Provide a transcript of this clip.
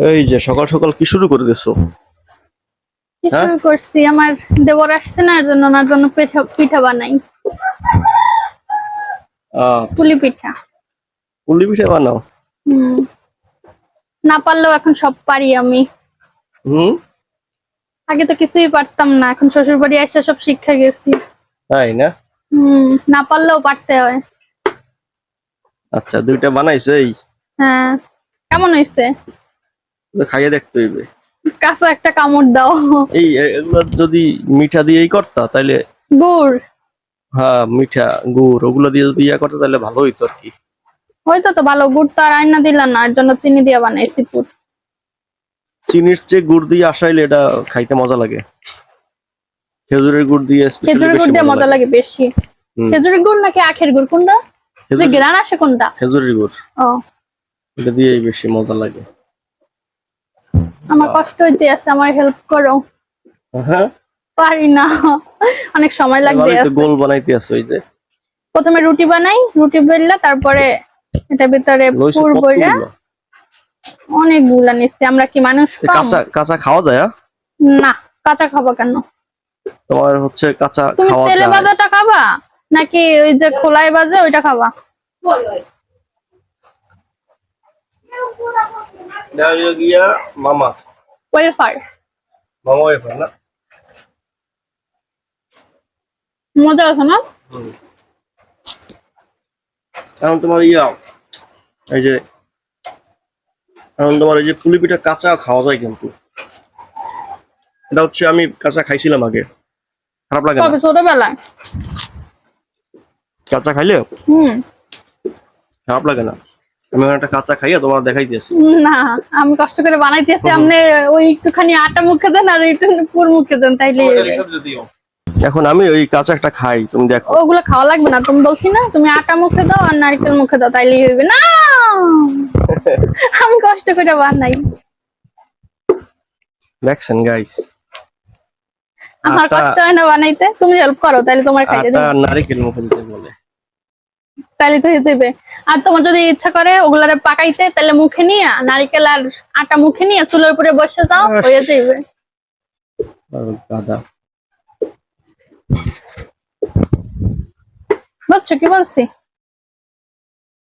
এই যে সকাল সকাল কি শুরু করে দিছো? কি? শুরু করছি? আমার দেবর আসছে না এর জন্য ওনার জন্য পিঠা পিঠা বানাই। আহ, পুলি পিঠা। পুলি পিঠা বানাও? হুম। না পারলেও এখন সব পারি আমি। হুম? আগে তো কিছুই পারতাম না এখন শ্বশুর বাড়ি এসে সব শিক্ষা গেছি। তাই না? হুম না পারলেও পারতে হয়। আচ্ছা দুইটা বানাইছো এই? হ্যাঁ। কেমন হয়েছে খাইয়ে দেখতে হইবে। কাঁচা একটা কামড় দাও। এই এগুলো যদি মিঠা দিয়েই করতা তাহলে গুড়। হ্যাঁ মিঠা গুড় ওগুলো দিয়ে যদি ইয়া করতা তাহলে ভালো হইতো আর কি। হয়তো তো ভালো গুড় তো আর আইনা দিলাম না এর জন্য চিনি দিয়ে বানাইছি পুর। চিনির চেয়ে গুড় দিয়ে আসাইলে এটা খাইতে মজা লাগে। খেজুরের গুড় দিয়ে খেজুরের গুড় দিয়ে মজা লাগে। বেশি। খেজুরের গুড় নাকি আখের গুড়? কোনটা? যে গ্রান আসে কোনটা? খেজুরের গুড়। ও। এটা দিয়েই বেশি মজা লাগে। আমার কষ্ট হইতে আছে আমার হেল্প করো। হ্যাঁ? পারি না। অনেক সময় লাগবে গোল বানাইতে আছে ওই যে। প্রথমে রুটি বানাই রুটি বেললে তারপরে এটা ভিতরে পুর বইরা। অনেকগুলা নিচ্ছি আমরা কি মানুষ কাঁচা কাঁচা খাওয়া যায় হ্যাঁ? না কাঁচা খাব কেন? তোমার হচ্ছে কাঁচা খাওয়া যায়। তুমি তেলে ভাজাটা খাবা? নাকি ওই যে খোলায় বাজে ওইটা খাবা? এটা হলো গিয়া মামা। ওয়েফার মামা ওয়েফার না? মজা আছে না? এখন তোমার ইয়া এই যে এখন তোমার এই যে পুলি পিঠা কাঁচা খাওয়া যায় কিন্তু। এটা হচ্ছে আমি কাঁচা খাইছিলাম আগে। খারাপ লাগে না? ছোটবেলায়। কাঁচা খাইলে? হুম। খারাপ লাগে না? আমি একটা কাঁচা খাইয়া তোমার দেখাই দিয়েছি। না আমি কষ্ট করে বানাইতেছি আপনি ওই একটুখানি আটা মুখে দেন আর একটু পুর মুখে দেন তাইলে এখন আমি ওই কাঁচা একটা খাই তুমি দেখো। ওগুলো খাওয়া লাগবে না তুমি বলছি না তুমি আটা মুখে দাও আর নারকেল মুখে দাও তাইলেই হইবে। না! আমি কষ্ট করে বানাই। দেখছেন গাইস আমার কষ্ট হয় না বানাইতে তুমি হেল্প করো তাহলে তোমার খাইতে আর নারিকেল মুখে দিতে বলে। তাহলে তো হয়ে যাবে। আর তোমার যদি ইচ্ছা করে ওগুলারে পাকাইতে তাহলে মুখে নিয়ে নারিকেল আর আটা মুখে নিয়ে চুলের উপরে বসে যাও হয়ে যাবে দাদা। বুঝছ কি বলছি?